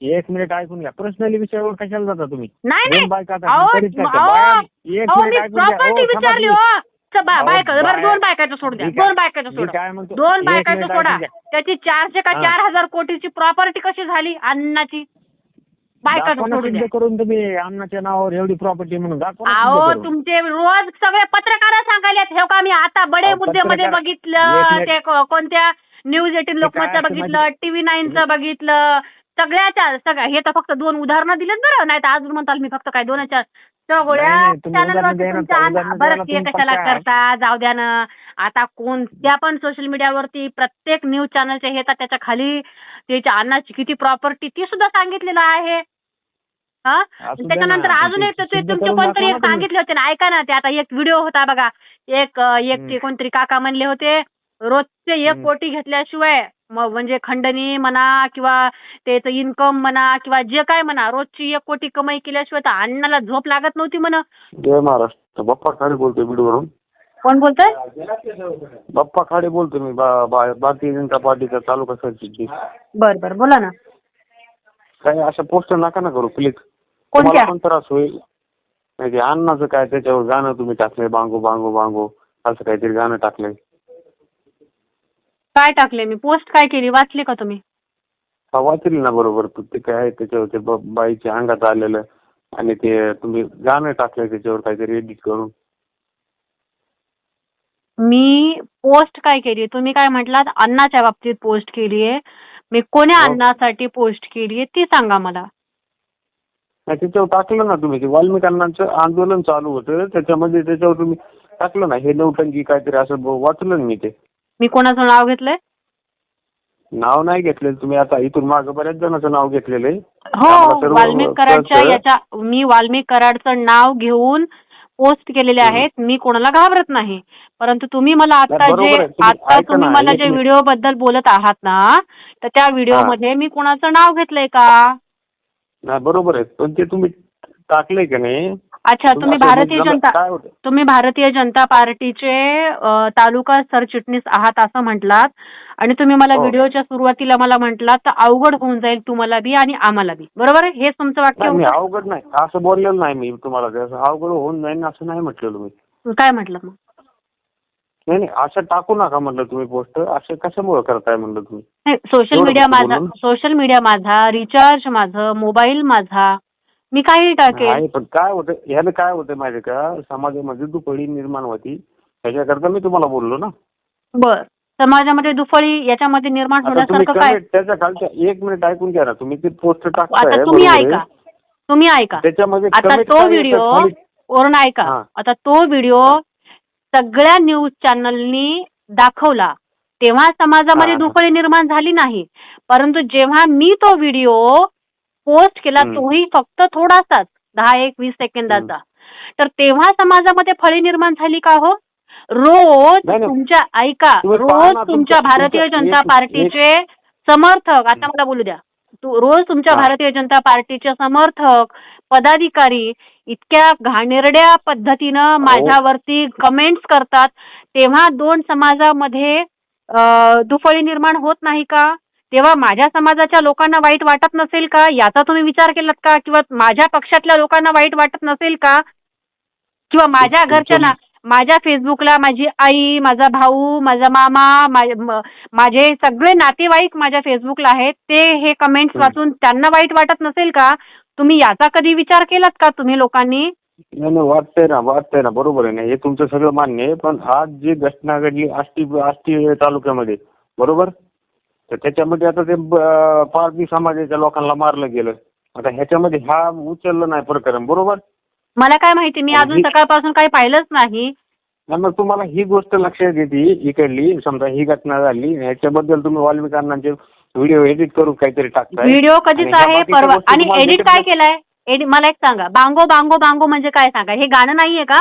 एक मिनिट ऐकून घ्या. पर्सनली विषयावर कशाला जाता तुम्ही? नाही दोन नाही. बायका आता अहो, तरीच काय त्या अहो, बाया- एक अहो, मिनिट मी ऐकून घ्या. प्रॉपर्टी हो, थांबा विचारली तुम्ही. हो. च- बा- अहो, बायका बरं बाया- दोन बायकाचं सोडून द्या दोन बायकाचं मी सोडा काय म्हणतो, दोन एक बायकाचं मिनिट सोडा. ऐकून घ्या. त्याची चारशे का हा. चार हजार कोटीची प्रॉपर्टी कशी झाली? अन्नाची. बायकाचं दाखवा ना सोडून द्या. सिद्ध करून तुम्ही अन्नाच्या नावावर एवढी प्रॉपर्टी म्हणून. दाखवा ना अहो सिद्ध करून. तुमचे रोज सगळे पत्रकार सांगायला हे का मी आता बडे अहो, मुद्द्यामध्ये पत्रकार- बघितलं? एक मिनिट. ते को- कोणत्या न्यूज एटीन काय लोकमतचं असतं बघितलं? टीव्ही नाईनचं बघितलं? सगळ्याच्या सगळ्या हे तर फक्त दोन उदाहरणं दिलेत बरं नाही तर अजून म्हणताल मी फक्त काय दोनच्या सगळ्या नाही, नाही, तुम्ही चॅनलवरती उदाहरणं द्या ना, तुमच्या उदाहरणं बरं ते तुम्ही कशाला. करता जाऊ द्या ना आता कोणत्या पण सोशल मीडियावरती प्रत्येक न्यूज चॅनलचे हे येतात त्याच्याखाली त्याच्या अन्नाची किती प्रॉपर्टी ती सुद्धा सांगितलेलं आहे हा असू द्या त्याच्यानंतर ना, अजून एक तर सिद्ध तुमचे करून कोणतरी दाखवा एक ना तुम्ही. सांगितले होते ना ऐका ना ते आता एक व्हिडिओ होता बघा एक एक ते हम्म. कोणतरी काका म्हणले होते रोजचे एक हम्म. कोटी घेतल्याशिवाय म्हणजे खंडणी म्हणा किंवा त्याचं इन्कम म्हणा किंवा जे काय म्हणा रोजची एक कोटी कमाई केल्याशिवाय तर अन्नाला झोप लागत नव्हती म्हणा. जय महाराष्ट्र. बाप्पा खाडे बोलतोय बीडवरून. कोण बोलतोय? बाप्पा खाडे बोलतोय मी. बा- बा- भारतीय जनता पार्टीचा तालुका सरचिटणीस बर बर बोला ना. काही अशा पोस्टर नका ना करू प्लीज कोणत्या? तुम्हाला पण त्रास होईल. नाही ते अन्नाचं काय त्याच्यावर गाणं तुम्ही टाकलंय बांगो बांगो बांगो. असं काहीतरी गाणं टाकलंय. काय टाकले मी? पोस्ट काय केली? वाचली का तुम्ही? हा वाचली ना बरोबर. ते काय आहे त्याच्यावर ते ब- बाईच्या अंगात आलेलं आणि ते तुम्ही गाणं टाकलंय त्याच्यावर काहीतरी एडिट करून. मी पोस्ट काय केली? तुम्ही काय म्हटलात? अन्नाच्या बाबतीत पोस्ट केली आहे. मी कोण्या हो. अन्नासाठी पोस्ट केली आहे? ती सांगा मला. नाही त्याच्यावर टाकलं ना तुम्ही. ते वाल्मिकांनाचं आंदोलन चालू होतं. त्याच्यामध्ये त्याच्यावर तुम्ही टाकलं ना हे नौटंकी काहीतरी असं ब- वाचलं ना मी ते. मी कोणाचं नाव घेतलंय नाव नाही घेतलेलं तुम्ही आता इथून मागं बऱ्याच जणांचं नाव घेतलेलं आहे हो सर्व वाल्मिक कराडच्या कळतं. याच्या मी वाल्मिक कराडचं नाव घेऊन पोस्ट केलेले. आहेत मी कोणाला घाबरत नाही परंतु तुम्ही मला आता बरोबर जे आहे. तुम्ही आता ऐका तुम्ही ना, मला एक जे मिनिट. व्हिडिओ बद्दल बोलत आहात ना तर त्या व्हिडिओमध्ये मी कोणाचं नाव घेतलंय का नाही बरोबर आहे पण ते तुम्ही टाकलंय का नाही अच्छा तुम्ही असं भारतीय जनता काय होतं? तुम्ही भारतीय जनता पार्टीचे अ, तालुका सरचिटणीस आहात असं म्हटलात. आणि तुम्ही मला हो. व्हिडिओच्या सुरुवातीला मला म्हटलात तर अवघड होऊन जाईल तुम्हाला बी आणि आम्हाला बी. बरोबर आहे? हे तुमचं वाक्य नाही मी होतं? अवघड नाही. असं बोललेलं नाही मी तुम्हाला. ते असं अवघड होऊन जाईन असं नाही म्हटलेलं मी. काय म्हटलं मग? नाही नाही असं टाकू नका म्हटलं तुम्ही पोस्ट. असं कशामुळे करताय म्हणलं तुम्ही? नाही सोशल एवढं मीडिया माझा? सोशल मीडिया माझा रिचार्ज माझं मोबाईल माझा मी काही टाकेल. आहे पण काय होतं ह्यानं काय होतं माहिती का? समाजामध्ये दुपडी निर्माण होती. त्याच्याकरता मी तुम्हाला बोललो ना. बर. समाजामध्ये दुफळी याच्यामध्ये निर्माण आता तुम्ही होण्यासारखं काय? त्याच्या खालच्या एक मिनिट ऐकून घ्या ना. तुम्ही ते पोस्ट आता टाकताय तुम्ही बरोबर. आहे. ऐका. तुम्ही ऐका. त्याच्यामध्ये आता तो काय व्हिडिओ खाली? वरून ऐका. हा. आता तो व्हिडिओ सगळ्या न्यूज चॅनलनी दाखवला. तेव्हा समाजामध्ये हा. दुफळी निर्माण झाली नाही. परंतु जेव्हा मी तो व्हिडिओ पोस्ट केला. तोही फक्त थोडासाच दहा एक वीस सेकंदाचा. तर तेव्हा समाजामध्ये फळी निर्माण झाली का हो? रोज. तुमच्या ऐका रोज तुमच्या भारतीय जनता पार्टीचे समर्थक आता मला बोलू द्या. तू रोज तुमच्या. भारतीय जनता पार्टीचे समर्थक पदाधिकारी इतक्या घाणेरड्या पद्धतीनं माझ्यावरती कमेंट्स करतात तेव्हा दोन समाजामध्ये दुफळी निर्माण होत नाही का? तेव्हा माझ्या समाजाच्या लोकांना वाईट वाटत नसेल का? याचा तुम्ही विचार केलात का? किंवा माझ्या पक्षातल्या लोकांना वाईट वाटत नसेल का? किंवा माझ्या घरच्याला माझ्या फेसबुकला माझी आई माझा भाऊ माझा मामा माझे सगळे नातेवाईक माझ्या फेसबुकला आहेत. ते हे कमेंट्स. वाचून त्यांना वाईट वाटत नसेल का? तुम्ही याचा कधी विचार केलात का तुम्ही लोकांनी? नाही नाही वाटतंय ना वाटतंय ना बरोबर आहे ना. हे तुमचं सगळं मान्य आहे पण आज जी घटना घडली आष्टी आष्टी तालुक्यामध्ये बरोबर? तर त्याच्यामध्ये आता ते पारधी समाजाच्या लोकांना मारलं गेलं. आता ह्याच्यामध्ये हा उचललं नाही प्रकरण बरोबर? मला काय माहिती मी अजून सकाळपासून काही पाहिलंच नाही. मग तुम्हाला ही गोष्ट लक्षात येते इकडली समजा ही घटना झाली ह्याच्याबद्दल तुम्ही वाल्मिकांनाचे व्हिडिओ एडिट करून काहीतरी टाकताय. व्हिडिओ कधीच आहे परवा आणि एडिट काय केलंय? मला एक सांगा बांगो बांगो बांगो म्हणजे काय सांगा? हे गाणं नाहीये का?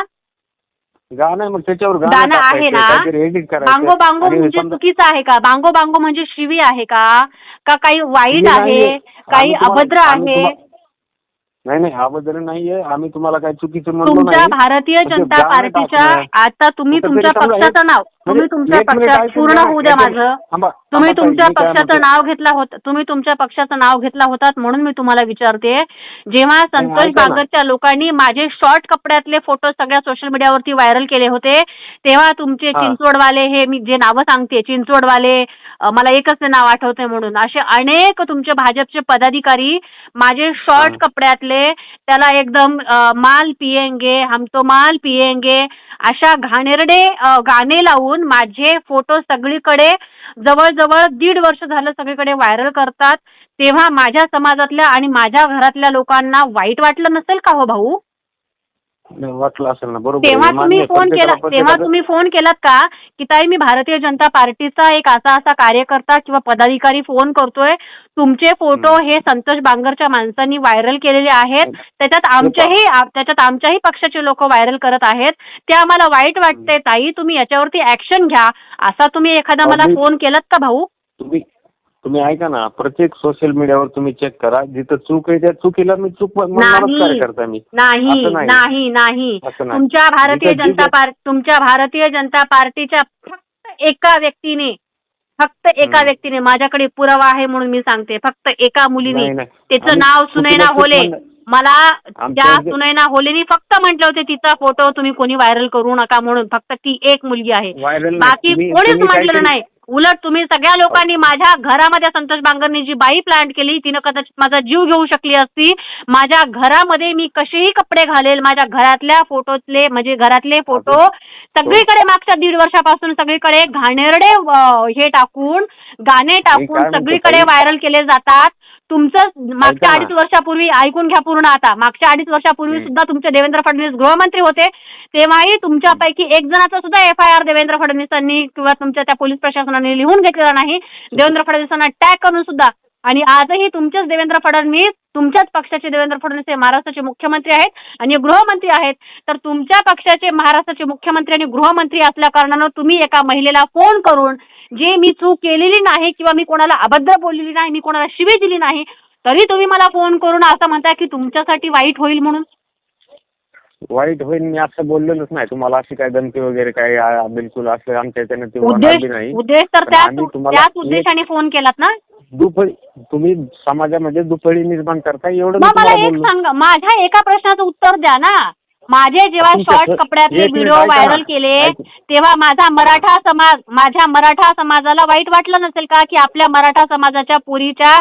गाणं आहे, मग त्याच्यावर गाणं आहे ना? एडिट बांगो बांगो म्हणजे चुकीचं आहे का? बांगो बांगो म्हणजे शिवी आहे का? का काही वाईट आहे. काही अभद्र आहे? नाही नाही अभद्र नाहीये. आम्ही तुम्हाला काही चुकीचं म्हणलो तुमच्या भारतीय जनता पार्टीच्या आता तुम्ही तुमच्या पक्षाचं नाव तुम्ही तुमच्या एक मिनिट पक्षात पूर्ण. होऊ द्या माझं तुम्ही तुमच्या पक्षाचं. नाव घेतला होता तुम्ही तुमच्या पक्षाचं नाव घेतला होतात म्हणून मी तुम्हाला विचारते जेव्हा संतोष. बागरच्या लोकांनी माझे शॉर्ट कपड्यातले फोटो सगळ्या सोशल मीडियावरती व्हायरल केले होते तेव्हा तुमचे. चिंचवडवाले हे मी जे नावं सांगते चिंचवडवाले मला एकच नाव आठवतंय म्हणून असे अनेक तुमचे भाजपचे पदाधिकारी माझे शॉर्ट. कपड्यातले त्याला एकदम माल पिएंगे हम तो माल पिएंगे अशा घाणेरडे गाणे लावून माझे फोटो सगळीकडे जवळजवळ दीड वर्ष झालं सगळीकडे व्हायरल करतात. तेव्हा माझ्या समाजातल्या आणि माझ्या घरातल्या लोकांना वाईट वाटलं नसेल का हो भाऊ? वाटलं असेल ना बरोबर. तेव्हा तुम्ही. फोन केला तेव्हा प्रत्येकाचं- तुम्ही फोन केलात का? की ताई मी भारतीय जनता पार्टीचा एक असा असा कार्यकर्ता किंवा पदाधिकारी फोन करतोय. तुमचे फोटो हे संतोष बांगरच्या माणसांनी व्हायरल केलेले आहेत. त्याच्यात आमच्याही आ- त्याच्यात आमच्याही पक्षाचे लोक व्हायरल करत आहेत. ते आम्हाला वाईट वाटतंय ताई. तुम्ही याच्यावरती ऍक्शन घ्या. असा तुम्ही एखादा मला अगदी- फोन केलात का भाऊ? तुम्ही तुम्ही ऐका ना प्रत्येक सोशल मीडियावर तुम्ही चेक करा जिथं चूक आहे त्या चुकीला मी चूक. कार्यकर्ता मी नाही नाही. नाही. तुमच्या भारतीय जनता पार्टी तुमच्या भारतीय जनता पार्टीच्या फक्त एका व्यक्तीने फक्त एका. व्यक्तीने माझ्याकडे पुरावा आहे म्हणून मी सांगते फक्त एका मुलीने. त्याचं नाव सुनैना होले. मला आमच्या त्या जे- सुनैना होलेनी फक्त म्हटलं होते तिचा फोटो तुम्ही कोणी व्हायरल करू नका म्हणून फक्त ती एक मुलगी आहे. बाकी कोणीच म्हटलेलं नाही उलट तुम्ही सगळ्या लोकांनी माझ्या घरामध्ये संतोष बांगरनी जी बाई प्लांट केली तिनं कदाचित माझा जीव घेऊ शकली असती माझ्या घरामध्ये मी कसेही कपडे घालेल माझ्या घरातल्या फोटोतले म्हणजे घरातले फोटो सगळीकडे मागच्या दीड वर्षापासून सगळीकडे घाणेरडे हे टाकून गाणे टाकून सगळीकडे? व्हायरल केले जातात तुमचं मागच्या. अडीच वर्षापूर्वी ऐकून घ्या पूर्ण आता मागच्या अडीच वर्षापूर्वी. सुद्धा तुमचे देवेंद्र फडणवीस गृहमंत्री होते तेव्हाही तुमच्यापैकी एक जणाचा सुद्धा एफ आय आर देवेंद्र फडणवीसांनी किंवा तुमच्या त्या पोलीस प्रशासनाने लिहून घेतलेला नाही देवेंद्र फडणवीसांना टॅग करून सुद्धा आणि आजही तुमचेच देवेंद्र फडणवीस तुमच्याच पक्षाचे देवेंद्र फडणवीस हे महाराष्ट्राचे मुख्यमंत्री आहेत आणि गृहमंत्री आहेत. तर तुमच्या पक्षाचे महाराष्ट्राचे मुख्यमंत्री आणि गृहमंत्री असल्या कारणानं तुम्ही एका महिलेला फोन करून जे मी चूक केलेली नाही किंवा मी कोणाला अभद्र बोललेली नाही मी कोणाला शिवी दिली नाही तरी तुम्ही मला फोन करून असं म्हणताय की तुमच्यासाठी वाईट होईल म्हणून? वाईट होईल मी असं बोललेलोच नाही. तुम्हाला अशी काय धमकी वगैरे काय बिलकुल असं आमच्या उद्देश बी नाही. उद्देश तर त्याच उद्देशाने फोन केलात ना? दुफळी तुम्ही समाजामध्ये दुफळी निर्माण करता एवढं मी मग मला तुम्हाला एक बोललो. सांगा माझ्या एका प्रश्नाचं उत्तर द्या ना. माझे जेव्हा तुमच्या- शॉर्ट कपड्यातले एक मिनिट व्हिडिओ ऐका ना. व्हायरल केले ऐक- तेव्हा माझा मराठा समाज माझ्या मराठा समाजाला वाईट वाटलं नसेल का की आपल्या मराठा समाजाच्या पुरीच्या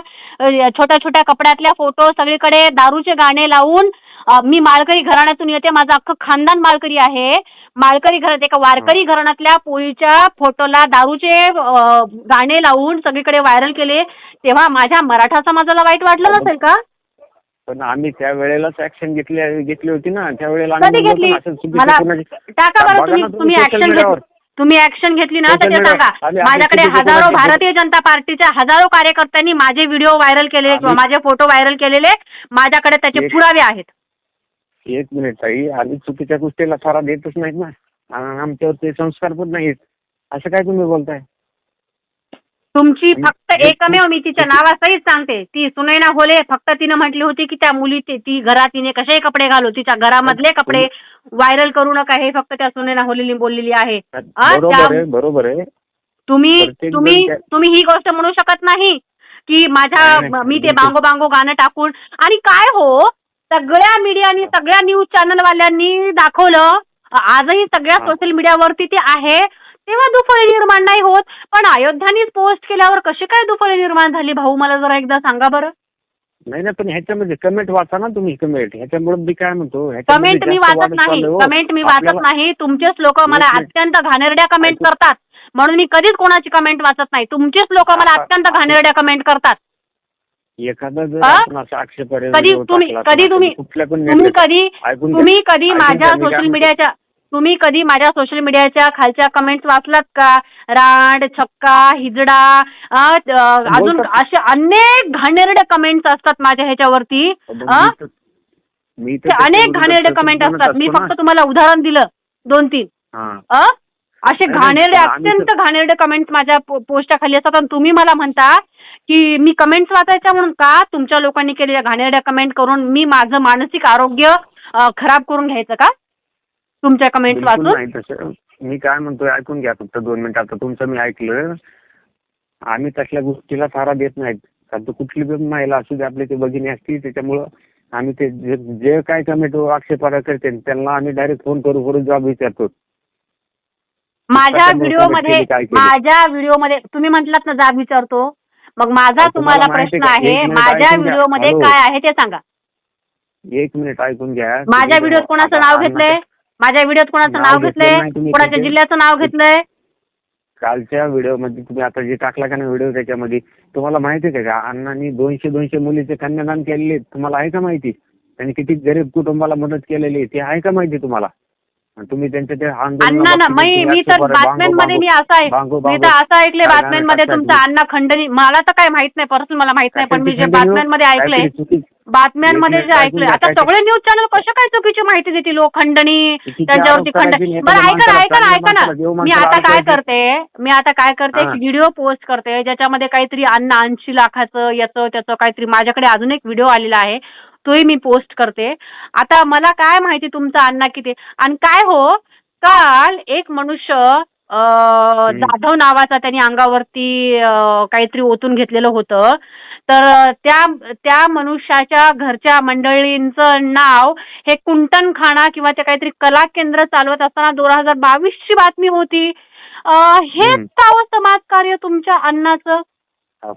छोट्या छोट्या कपड्यातल्या फोटो सगळीकडे दारूचे गाणे लावून अ, मी माळकरी घराण्यातून येते माझं अख्खं खानदान माळकरी आहे. माळकरी घरात एका वारकरी घराण्यातल्या पोळीच्या फोटोला दारूचे अ, गाणे लावून सगळीकडे व्हायरल केले. तेव्हा माझ्या मराठा समाजाला वाईट वाटलं नसेल का? पण आम्ही त्या वेळेलाच ऍक्शन घेतली घेतली होती ना. त्यावेळेला कधी घेतली? मला टाका बरं तुम्ही तुम्ही ऍक्शन. घेतली तुम्ही ऍक्शन घेतली ना तर सांगा माझ्याकडे हजारो भारतीय जनता पार्टीच्या हजारो कार्यकर्त्यांनी माझे व्हिडिओ व्हायरल केलेले किंवा माझे फोटो व्हायरल केलेले. माझ्याकडे त्याचे पुरावे आहेत. एक मिनिट ताई. आम्ही चुकीच्या गोष्टीला थारा देतच नाहीत ना. आमच्यावर ते संस्कार पण नाहीत. असं काय तुम्ही बोलताय? तुमची फक्त एकमेव मी तिच्या नावासहित सांगते. ती सुनैना होले फक्त तिनं म्हटली होती की त्या मुली ती- घरात तिने कसेही कपडे घालू तिच्या घरामधले कपडे व्हायरल करू नका हे फक्त त्या सुनैना होलेनी बोललेली आहे. बरोबर आहे बरोबर आहे. तुम्ही तुम्ही तुम्ही ही गोष्ट म्हणू शकत नाही की माझ्या मी ते. बांगो बांगो गाणं टाकून आणि काय हो? सगळ्या मीडियानी सगळ्या न्यूज चॅनल वाल्यांनी दाखवलं आजही सगळ्या. सोशल मीडियावरती ते आहे. तेव्हा दुफळी निर्माण नाही होत. पण अयोध्यानीच पोस्ट केल्यावर कशी काय दुफळी निर्माण झाली? भाऊ मला जरा एकदा सांगा बरं. नाही नाही पण ह्याच्यामध्ये कमेंट वाचा ना तुम्ही कमेंट ह्याच्यामुळे मी काय म्हणतो कमेंट मी वाचत नाही. चाललंय हो. कमेंट मी वाचत नाही. तुमचेच लोक मला. अत्यंत घाणेरड्या कमेंट करतात. म्हणून मी कधीच कोणाची कमेंट वाचत नाही. तुमचेच लोक मला अत्यंत घाणेरड्या कमेंट करतात. एखादा कधी तुम्ही कधी तुम्ही कधी. तुम्ही कधी माझ्या सोशल. मीडियाच्या तुम्ही कधी माझ्या सोशल मीडियाच्या खालच्या कमेंट्स वाचलात का? रांड छक्का हिजडा अजून. असे अनेक घाणेरडे कमेंट्स असतात माझ्या ह्याच्यावरती. अनेक घाणेरडे कमेंट असतात. मी फक्त. तुम्हाला उदाहरण दिलं दोन तीन. हा. असे घाणेरडे अत्यंत घाणेरडे कमेंट्स माझ्या पो- पोस्टच्या खाली असतात. आणि तुम्ही मला म्हणता की मी कमेंट्स वाचायच्या म्हणून का तुमच्या लोकांनी केलेल्या घाणेरड्या कमेंट करून मी माझं मानसिक आरोग्य खराब करून घ्यायचं का? तुमच्या कमेंट्स बिलकुल वाचून नाही तसं मी काय म्हणतोय ऐकून घ्या फक्त दोन मिनिटं. आता तुमचं मी ऐकलं. आम्ही तसल्या गोष्टीला थारा देत नाहीत. कारण तो कुठली पण महिला असू दे आपली ती भगिनी असती त्याच्यामुळं आम्ही ते जे जे काय कमेंट आक्षेपार्ह करते त्यांना आम्ही डायरेक्ट फोन करू करून जॉब विचारतो. माझ्या comment केली, काय केली? माझ्या व्हिडिओमध्ये तुम्ही म्हटलात ना जाब विचारतो. मग माझा अहो, तुम्हाला तुम्हाला माहिती प्रश्न आहे माझ्या ऐकून घ्या. व्हिडिओमध्ये हॅलो. काय आहे ते सांगा. एक मिनिट ऐकून घ्या. माझ्या तुम्ही व्हिडिओत कोणाचं आता नाव घेतलंय? माझ्या व्हिडिओत कोणाचं नाव नाव घेतलं घेतलंय? कोणाच्या. जिल्ह्याचं नाव घेतलंय? कालच्या व्हिडिओमध्ये तुम्ही आता जे टाकला का ना व्हिडिओ त्याच्यामध्ये तुम्हाला माहिती आहे का? अण्णांनी दोनशे दोनशे मुलीचे कन्यादान केलेले तुम्हाला आहे का माहिती? त्यांनी किती गरीब कुटुंबाला मदत केलेली आहे ते आहे का माहिती तुम्हाला? आणि तुम्ही त्यांच्या ते अण्णा ना मी मी तर बातम्यांमध्ये मी असं आहे बांगो- मी तर बांगो- असं ऐकलंय काय बातम्यांमध्ये तुमचा अण्णा खंडणी. मला तर काय माहीत नाही पर्सनल मला माहीत नाही पण मी जे बातम्यांमध्ये ऐकलंय बातम्यांमध्ये जे ऐकलंय. ऐकून आता सगळे न्यूज चॅनल कशा काय चुकीची माहिती देतील लोक? खंडणी त्यांच्यावरती खंडणी. बरं ऐका ना ऐका ना ऐका ना. मी आता काय करते. मी आता काय करते. एक व्हिडिओ पोस्ट करते ज्याच्यामध्ये काहीतरी अन्न ऐंशी लाखाचं याचं त्याचं काहीतरी माझ्याकडे अजून एक व्हिडिओ आलेला आहे. तोही मी पोस्ट करते. आता मला काय माहिती तुमचा अण्णा किती? आणि काय हो? काल एक मनुष्य जाधव नावाचा त्यांनी अंगावरती काहीतरी ओतून घेतलेलं होतं. तर त्या त्या मनुष्याच्या घरच्या मंडळींचं नाव हे कुंटन खाना किंवा ते काहीतरी कला केंद्र चालवत असताना दोन हजार बावीस ची बातमी होती. हेच हम्म. का हो समाजकार्य तुमच्या अण्णाचं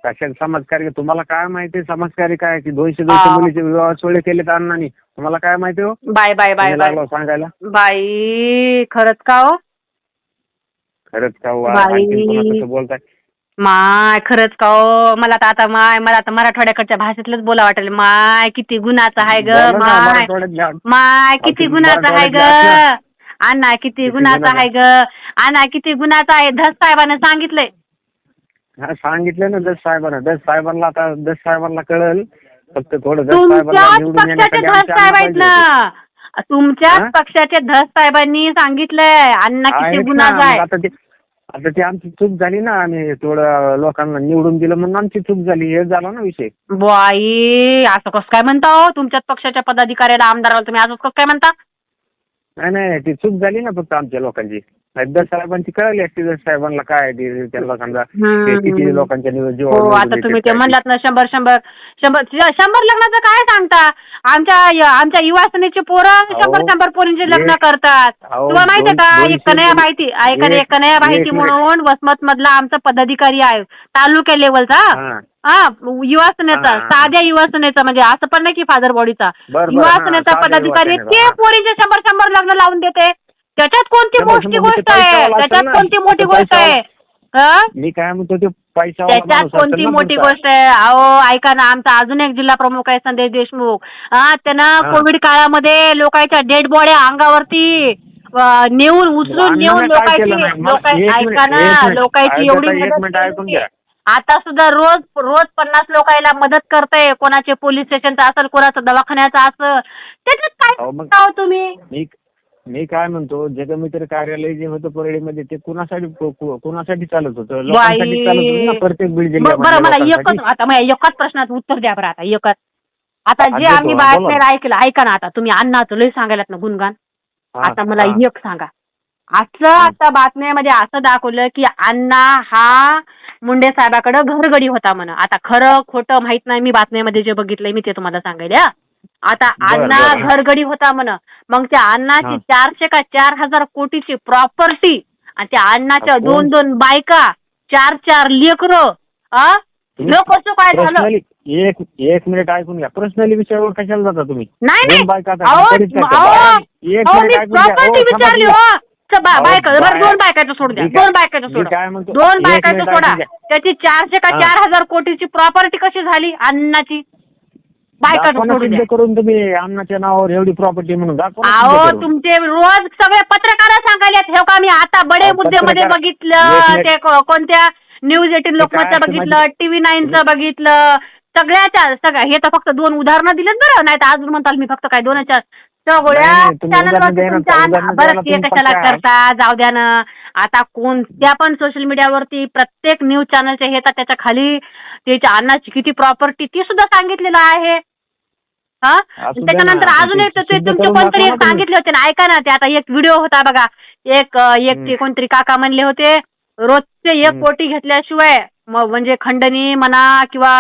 कशात समाजकार्य तुम्हाला काय माहिती? समाजकार्य काय की दोनशे दोनशे हा. मुलीचे विवाह सोळे केले तर अण्णांनी तुम्हाला काय माहिती हो? बाय बाय बाय लागलो सांगायला. बाई खरंच का हो? खरंच का. आणखीन कसं बोलताय? माय खरंच का हो मला तर आता माय मला आता मराठवाड्याकडच्या भाषेतलंच बोला वाटेल. माय किती गुन्हाचं आहे ग बोला ना, माय. मराठवाड्यात घ्या. माय किती अहो, गुन्हाचं आहे ग. मराठवाड्यात अण्णा किती किती गुन्हा आहे ग. अण्णा किती गुन्हाचं आहे धस साहेबानं सांगितलंय. हा सांगितलं ना दस साहेबांना. दस साहेबांना आता दस साहेबांना कळल. फक्त थोडं दस साहेबांना तुमच्याच निवडून पक्षाचे येण्यासाठी धस आमचे साहेब पाहिजे होते. ना तुमच्याच हा? पक्षाचे धस साहेबांनी सांगितलंय. अण्णा किती आहेत ना, गुन्हाचं मग आहे. आता ते आता ती आमची चूक झाली ना आम्ही थोडं लोकांना निवडून दिलं म्हणून आमची चूक झाली. हे झाला ना विषय. बाई असं कसं काय म्हणता हो? तुमच्याच पक्षाच्या पदाधिकाऱ्याला आमदाराला तुम्ही असं कसं काय म्हणता? नाही नाही ती चूक झाली ना फक्त आमच्या लोकांची. दस साहेबांची कळली असती दस साहेबांना काय ते त्यांना समजा ते किती लोकांच्या हो आता तुम्ही ते म्हणलात ना शंभर शंभर शंभर शंभर लग्नाचं काय सांगता? आमच्या आमच्या युवा सेनेचे पोरं अहो, शंभर शंभर पोरींचे लग्न एक- करतात. अहो, तुम्हाला माहितीये दोन- का एक कन्हैया माहिती ऐका एक- एक कन्हैया एक माहिती मिनिट. म्हणून वसमत मधला आमचा पदाधिकारी आहे तालुक्या लेवलचा. हा. हा युवा सेनेचा हा. साध्या युवा सेनेचा म्हणजे असं पण नाही की फादर बॉडीचा बरं, बरं, युवा हा, सेनेचा साध्या पदाधिकारी ते सेनेचा, पोरींचे शंभर शंभर लग्न लावून देते. त्याच्यात कोणती मोठी शंभर गोष्ट आहे? असेल त्याच्यात ना. कोणती मोठी तो गोष्ट आहे? हा? मी काय म्हणतो ते पैसा त्याच्यात कोणती मोठी गोष्ट आहे? अहो ऐका ना आमचा अजून एक जिल्हा प्रमुख आहे संदेश देशमुख. हा त्यानं. कोविड काळामध्ये लोकांच्या डेड बॉड्या अंगावरती अं, नेऊन उचलून नेऊन लोकांची लोकां- ऐका ना. लोकांची एवढी मदत मिनिट ऐकून. घ्या. आता सुद्धा रोज रोज पन्नास लोकांना मदत करते कोणाचे पोलीस स्टेशनचं असेल कोणाचं दवाखान्याचं असं त्याच्यात काय अहो, मग- करता हो तुम्ही? मी मी काय म्हणतो जगमित्र कार्यालय जे होतं परळीमध्ये ते कुणासाठी कुणासाठी चालत होतं? लोकांसाठी चालत होतं ना प्रत्येक बीड बरं बरं, मला एकच. आता एकच प्रश्नाचं उत्तर द्या बरं आता एकच. आता जे देतो, आम्ही बोला बातम्या ऐकलं ऐका ना आता तुम्ही अण्णाचं लय सांगायलात ना गुणगान. आता मला हा. एक सांगा. असं आता बातम्यामध्ये असं दाखवलं की अण्णा हा मुंडे साहेबाकडे घरगडी होता म्हण. आता खरं खोटं माहीत नाही मी बातम्यामध्ये जे बघितलंय मी ते तुम्हाला सांगेल हा. आता अण्णा बरं. घरगडी होता म्हण मग त्या अण्णाची हा. चारशे का चार हजार कोटीची प्रॉपर्टी आणि त्या अण्णाच्या दोन दोन बायका चार चार लेकरं आ तुम्ही लोक कसं काय झालं पर्सनली एक एक मिनिट ऐकून घ्या पर्सनली विषयावर कशाला जाता तुम्ही नाही दोन नाही बायका आता अहो, घरीच आहेत. अहो, एक अहो, मिनिट मी ऐकून घ्या. प्रॉपर्टी विचारली. हो च- बा- अहो, बायका बरं बाय- दोन बायकाचं सोड द्या मी काय- दोन बायकाचं मी सोडा म्हणतो, दोन एक बायकाचं मिनिट सोडा ऐकून घ्या. त्याची चारशे का हा. चार हजार कोटीची प्रॉपर्टी कशी झाली अन्नाची बायकाचं दाखवा ना सोडून द्या सिद्ध करून तुम्ही अण्णाच्या नावावर एवढी प्रॉपर्टी म्हणून दाखवा ना सिद्ध अहो करून. तुमचे रोज सगळे पत्रकार सांगायलेत हे का मी आता बडे पत्रकार- बघितलं मिनिट. ते को- कोणत्या न्यूज एटीन काय लोकमतचं बघितलं टीव्ही नाईनचं बघितलं सगळ्याच्या सगळ्या हे तर फक्त दोन उदाहरणं दिलेत बरं नाही तर अजून म्हणताल मी फक्त काय दोनच्या सगळ्या नाही, तुम्ही चॅनलवरती उदाहरणं द्या ना, तुमच्या उदाहरणं द्यायला बरं ते तुम्ही कशाला पक्का. करता जाऊ द्या ना आता कोणत्या पण सोशल मीडियावरती प्रत्येक न्यूज चॅनलच्या हे तर त्याच्याखाली त्याच्या अन्नाची किती प्रॉपर्टी ती सुद्धा सांगितलेलं आहे हा? असू द्या त्याच्यानंतर अजून ते एक ते सिद्ध तुमचे करून कोणतरी दाखवा एक ना तुम्ही. सांगितले होते ना ऐका ना ते. आता एक व्हिडिओ होता बघा. एक अं, एक ते कोणतरी काका म्हणले होते रोजचे एक हम्म. कोटी घेतल्याशिवाय म- म्हणजे खंडणी म्हणा किंवा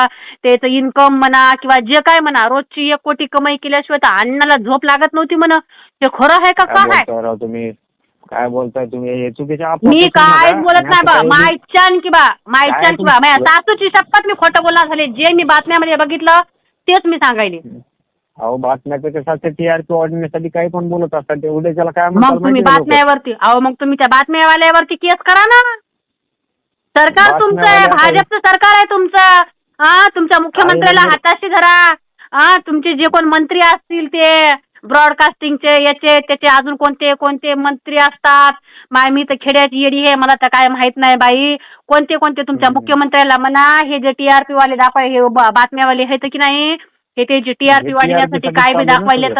त्याचं इन्कम म्हणा किंवा जे काय म्हणा रोजची एक कोटी कमाई केल्याशिवाय तर अण्णाला झोप लागत नव्हती म्हण. हे खरं आहे का काय काय? आहे बोलताय राव तुम्ही? काय बोलताय तुम्ही? हे चुकीच्या अफवा मी काय नका. बोलत नाही बा. आता मायच्यान की बा. मायच्यान की बा. माझ्या सासूची शपथ मी खोटं बोलणार झाले. जे मी बातम्यामध्ये बघितलं तेच मी सांगायले. अहो बातम्याचं कसं असतं टीआरपी वाढवण्यासाठी काही पण बोलत असतात ते उद्याच्याला काय म्हणतात मग तुम्ही माहिती का लोकं? बातम्यावरती अहो मग तुम्ही त्या बातम्यावाल्यावरती केस करा ना सरकार तुमचं आहे बातम्यावाल्या भाजपचं सरकार आहे तुमचं हा तुमच्या मुख्यमंत्र्याला. हाताशी धरा हा तुमचे जे कोण मंत्री असतील ते ब्रॉडकास्टिंगचे याचे त्याचे अजून कोणते कोणते मंत्री असतात माय मी तर खेड्याची येडी आहे मला तर काय माहीत नाही बाई कोणते कोणते तुमच्या. मुख्यमंत्र्याला म्हणा हे जे टीआरपी वाले दाखवाय हे ब- बातम्यावाले आहेत की नाही हे ते जे टीआरपी वाढवण्यासाठी काय बी चालू